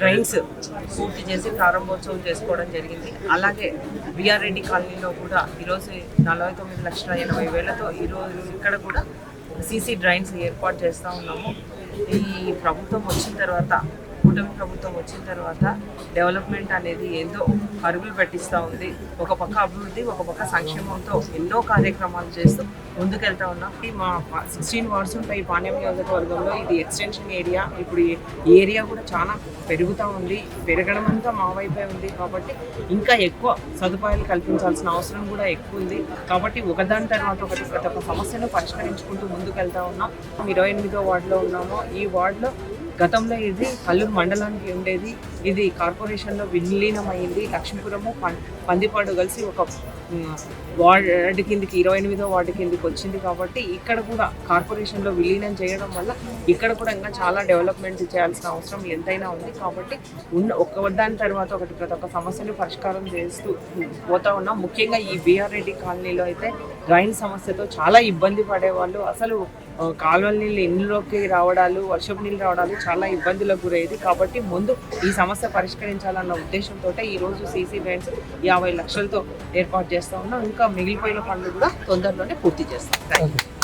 Drains పూర్తి చేసి ప్రారంభోత్సవం చేసుకోవడం జరిగింది. అలాగే బిఆర్ రెడ్డి కాలనీలో కూడా ఈరోజు నలభై తొమ్మిది లక్షల ఎనభై వేలతో ఈరోజు ఇక్కడ కూడా సీసీ డ్రైన్స్ ఏర్పాటు చేస్తూ ఉన్నాము. ఈ ప్రభుత్వం వచ్చిన తర్వాత కూటమి ప్రభుత్వం వచ్చిన తర్వాత డెవలప్మెంట్ అనేది ఏదో పరుగులు పెట్టిస్తూ ఉంది. ఒక పక్క అభివృద్ధి ఒక పక్క సంక్షేమంతో ఎన్నో కార్యక్రమాలు చేస్తూ ముందుకెళ్తా ఉన్నాం. ఈ మా సిక్స్టీన్ వార్డ్స్ ఉంటాయి పాణ్యం నియోజకవర్గంలో ఇది ఎక్స్టెన్షన్ ఏరియా. ఇప్పుడు ఈ ఏరియా కూడా చాలా పెరుగుతూ ఉంది. పెరగడం అంతా మా వైపే ఉంది కాబట్టి ఇంకా ఎక్కువ సదుపాయాలు కల్పించాల్సిన అవసరం కూడా ఎక్కువ ఉంది. కాబట్టి ఒకదాని తర్వాత ఒకటి ప్రతి ఒక్క సమస్యను పరిష్కరించుకుంటూ ముందుకెళ్తా ఉన్నాం. ఇరవై ఎనిమిదో వార్డులో ఉన్నాము. ఈ వార్డులో గతంలో ఇది కల్లూరు మండలానికి ఉండేది. ఇది కార్పొరేషన్లో విలీనమైంది. లక్ష్మీపురము పం- పందిపాడు కలిసి ఒక వార్డు కిందికి ఇరవై ఎనిమిదో వార్డు కిందికి వచ్చింది కాబట్టి ఇక్కడ కూడా కార్పొరేషన్లో విలీనం చేయడం వల్ల ఇక్కడ కూడా ఇంకా చాలా డెవలప్మెంట్ చేయాల్సిన అవసరం ఎంతైనా ఉంది కాబట్టి ఉన్న ఒక్క దాని తర్వాత ఒకటి ప్రతి ఒక్క సమస్యను పరిష్కారం చేస్తూ పోతా ఉన్నాం. ముఖ్యంగా ఈ బీఆర్ రెడ్డి కాలనీలో అయితే డ్రైన్ సమస్యతో చాలా ఇబ్బంది పడేవాళ్ళు. అసలు ఆ, కాలువల నీళ్ళు ఇండ్లలోకి రావడాలు వర్షపు నీళ్ళు రావడాలు చాలా ఇబ్బందులకు గురయ్యేది. కాబట్టి ముందు ఈ సమస్య పరిష్కరించాలన్న ఉద్దేశంతో ఈరోజు సీసీ డ్రైన్స్ యాభై లక్షలతో ఏర్పాటు చేస్తా ఉన్నాం. ఇంకా మిగిలిపోయిన పనులు కూడా తొందరలోనే పూర్తి చేస్తాం. Thank you